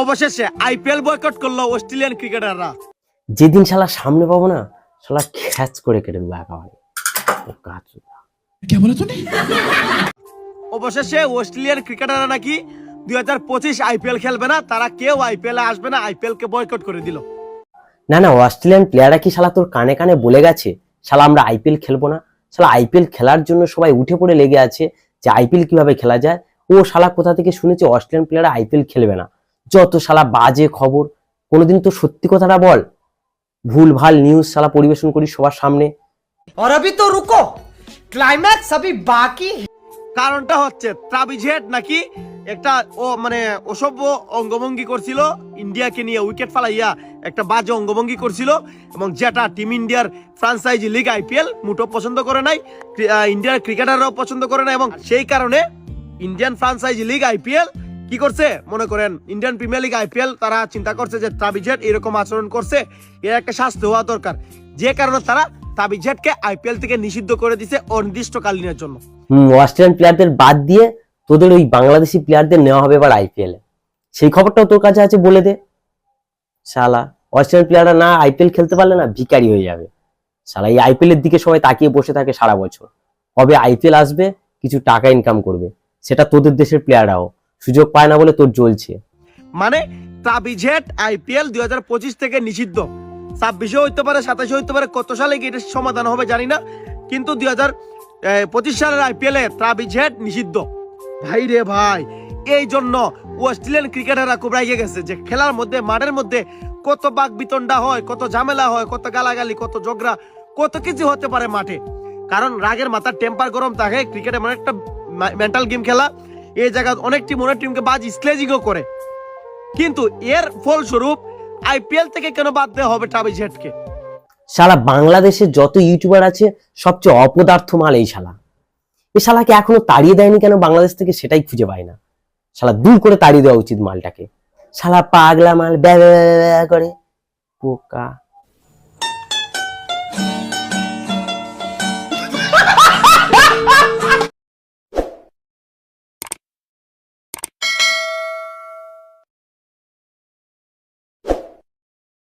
অবশেষে IPL boycott করল Australian ক্রিকেটাররা। যেদিন শালা সামনে পাবো না শালা খ্যাচ করে কেটে দেবো একা ও অবশেষে অস্ট্রেলিয়ান ক্রিকেটাররা নাকি দুই হাজার পঁচিশ আইপিএল খেলবে না তারা কেউ আইপিএল আসবে না আইপিএল কে বয়কট করে দিল। না না অস্ট্রেলিয়ান প্লেয়াররা কি শালা তোর কানে কানে বলে গেছে শালা আমরা আইপিএল খেলব না? শালা আইপিএল খেলার জন্য সবাই উঠে পড়ে লেগে আছে যে আইপিএল কীভাবে খেলা যায়? ও শালা কোথা থেকে শুনেছে অস্ট্রেলিয়ান প্লেয়াররা আইপিএল খেলবে না? যত শালা বাজে খবর কোনোদিন তো সত্যি কথাটা বল ভুল ভাল নিউজ শালা পরিবেশন করি সবার সামনে और अभी तो रुको क्लाइमैक्स अभी बाकी है কারণটা হচ্ছে ট্রাভিজেট নাকি একটা ও মানে অসভ্য অঙ্গভঙ্গি করছিল ইন্ডিয়াকে নিয়ে উইকেট ফালাইয়া একটা বাজে অঙ্গভঙ্গি করছিল এবং যেটা টিম ইন্ডিয়ার ফ্রাঞ্চাইজি লিগ আইপিএল মুটো পছন্দ করে নাই ক্রি- আহ, ইন্ডিয়ার ক্রিকেটাররাও পছন্দ করে না এবং সেই কারণে ইন্ডিয়ান ফ্রাঞ্চাইজি লিগ আইপিএল কি করছে? মনে করেন ইন্ডিয়ান প্রিমিয়ার লিগ আইপিএল তারা চিন্তা করছে যে ট্রাভিজেট এরকম আচরণ করছে এর একটা শাস্তি হওয়া দরকার। যে কারণে তারা ট্রাভিজেটকে আইপিএল থেকে নিষিদ্ধ করে দিছে অনির্দিষ্টকালীনের জন্য। অস্ট্রেলিয়ান প্লেয়ারদের বাদ দিয়ে তোদের ওই বাংলাদেশি প্লেয়ারদের নেওয়া হবে এবার আইপিএল সেই খবরটাও তোর কাছে আছে বলে দে। শালা অস্ট্রেলিয়ান প্লেয়াররা না আইপিএল খেলতে পারলে না ভিকারি হয়ে যাবে। শালা, এই আইপিএল এর দিকে সবাই তাকিয়ে বসে থাকে সারা বছর। কবে আইপিএল আসবে, কিছু টাকা ইনকাম করবে। সেটা তোদের দেশের প্লেয়াররাও সুযোগ পায় না বলে তোর জ্বলছে। মানে ট্রাভিজেট আইপিএল দুই হাজার পঁচিশ থেকে নিষিদ্ধ। ছাব্বিশে হইতে পারে সাতাশে হইতে পারে, কত সালে কি এটার সমাধান হবে জানি না, কিন্তু দুই হাজার পঁচিশ সালের আইপিএল ট্রাভিজেট নিষিদ্ধ। ভাই রে ভাই, এই জন্য অস্ট্রেলিয়ান ক্রিকেটাররা খুব রেগে গেছে যে খেলার মধ্যে, মাঠের মধ্যে কত বাঘ বিতণ্ডা হয়, কত ঝামেলা হয়, কত গালাগালি, কত ঝগড়া, কত কিছু হতে পারে মাঠে। কারণ রাগের মাথার টেম্পার গরম থাকে, ক্রিকেট এমন একটা মেন্টাল গেম খেলা। এই জায়গায় অনেক টিম অনেক টিমকে বাজ স্লেজিংও করে। কিন্তু এর ফলস্বরূপ আইপিএল থেকে কেন বাদ দেওয়া হবে ট্রাভিজেটকে সারা বাংলাদেশের যত ইউটিউবার আছে, সবচেয়ে অপদার্থ মাল এই শালা। এই শালাকে এখনও তাড়িয়ে দেয়নি কেন? বাংলাদেশ থেকে সেটাই খুঁজে পায় না। শালা, দূর করে তাড়িয়ে দেওয়া উচিত মালটাকে। শালা, পাগলা মাল ব্যা, করে। পোকা।